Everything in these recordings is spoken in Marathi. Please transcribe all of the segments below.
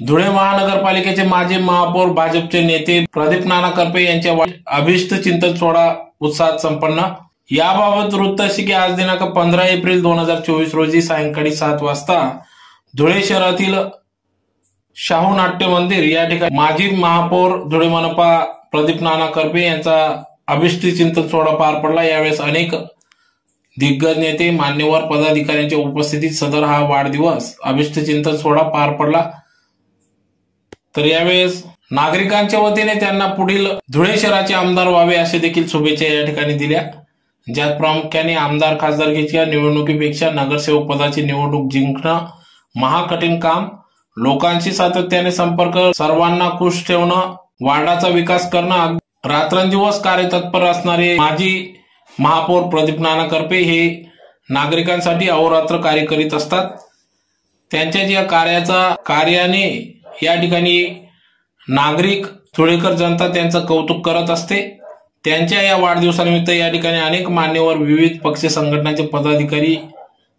धुळे महानगरपालिकेचे माजी महापौर भाजपचे नेते प्रदीप नाना करपे यांच्या अभिष्ट चिंतन सोहळा उत्साहात संपन्न. याबाबत वृत्त अशी की आज दिनांक पंधरा एप्रिल दोन हजार चोवीस रोजी सायंकाळी सात वाजता धुळे शहरातील शाहू नाट्य मंदिर या ठिकाणी माजी महापौर धुळे मनपा प्रदीप नाना करपे यांचा अभिष्ट चिंतन सोहळा पार पडला. यावेळेस अनेक दिग्गज नेते मान्यवर पदाधिकाऱ्यांच्या उपस्थितीत सदर हा वाढदिवस अभिष्ट चिंतन सोहळा पार पडला. तर यावेळेस नागरिकांच्या वतीने त्यांना पुढील धुळे शहराचे आमदार व्हावे असे देखील शुभेच्छा या ठिकाणी दिल्या. ज्यात प्रामुख्याने आमदार खासदारकीच्या निवडणुकीपेक्षा नगरसेवक पदाची निवडणूक जिंकणं महाकठीण काम. लोकांशी सातत्याने संपर्क सर्वांना खुश ठेवणं वार्डाचा विकास करणं रात्रंदिवस कार्यतत्पर असणारे माजी महापौर प्रदीप नाना करपे हे नागरिकांसाठी अहोरात्र कार्य करीत असतात. त्यांच्या ज्या कार्याचा कार्याने या ठिकाणी नागरिक धुळेकर जनता त्यांचं कौतुक करत असते. त्यांच्या या वाढदिवसानिमित्त या ठिकाणी अनेक मान्यवर विविध पक्ष संघटनांचे पदाधिकारी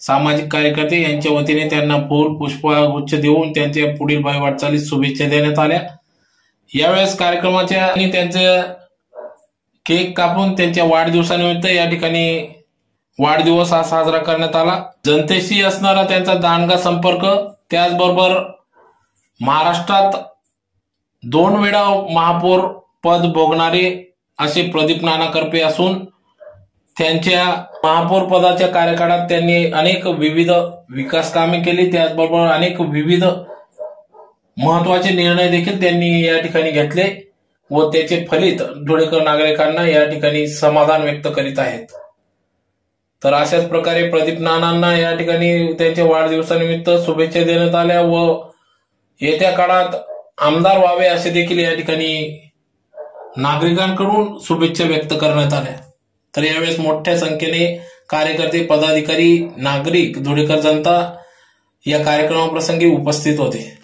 सामाजिक कार्यकर्ते यांच्या वतीने त्यांना फूल पुष्पगुच्छ देऊन त्यांच्या पुढील वाटचालीस शुभेच्छा देण्यात आल्या. यावेळेस कार्यक्रमाच्या आणि त्यांचे केक कापून त्यांच्या वाढदिवसानिमित्त या ठिकाणी वाढदिवस हा साजरा करण्यात आला. जनतेशी असणारा त्यांचा दांडगा संपर्क त्याचबरोबर महाराष्ट्रात दोन वेळा महापौर पद भोगणारे असे प्रदीप नाना करपे असून त्यांच्या महापौर पदाच्या कार्यकाळात त्यांनी अनेक विविध विकास कामे केली. त्याचबरोबर अनेक विविध महत्त्वाचे निर्णय देखील त्यांनी या ठिकाणी घेतले व त्याचे फलित धुळेकर नागरिकांना या ठिकाणी समाधान व्यक्त करीत आहेत. तर अशाच प्रकारे प्रदीप नानांना या ठिकाणी त्यांच्या वाढदिवसानिमित्त शुभेच्छा देण्यात आल्या व येत्या काळात आमदार व्हावे असे देखील या ठिकाणी नागरिकांकडून शुभेच्छा व्यक्त करण्यात आल्या. तर यावेळेस मोठ्या संख्येने कार्यकर्ते पदाधिकारी नागरिक धुळेकर जनता या कार्यक्रमाप्रसंगी उपस्थित होते.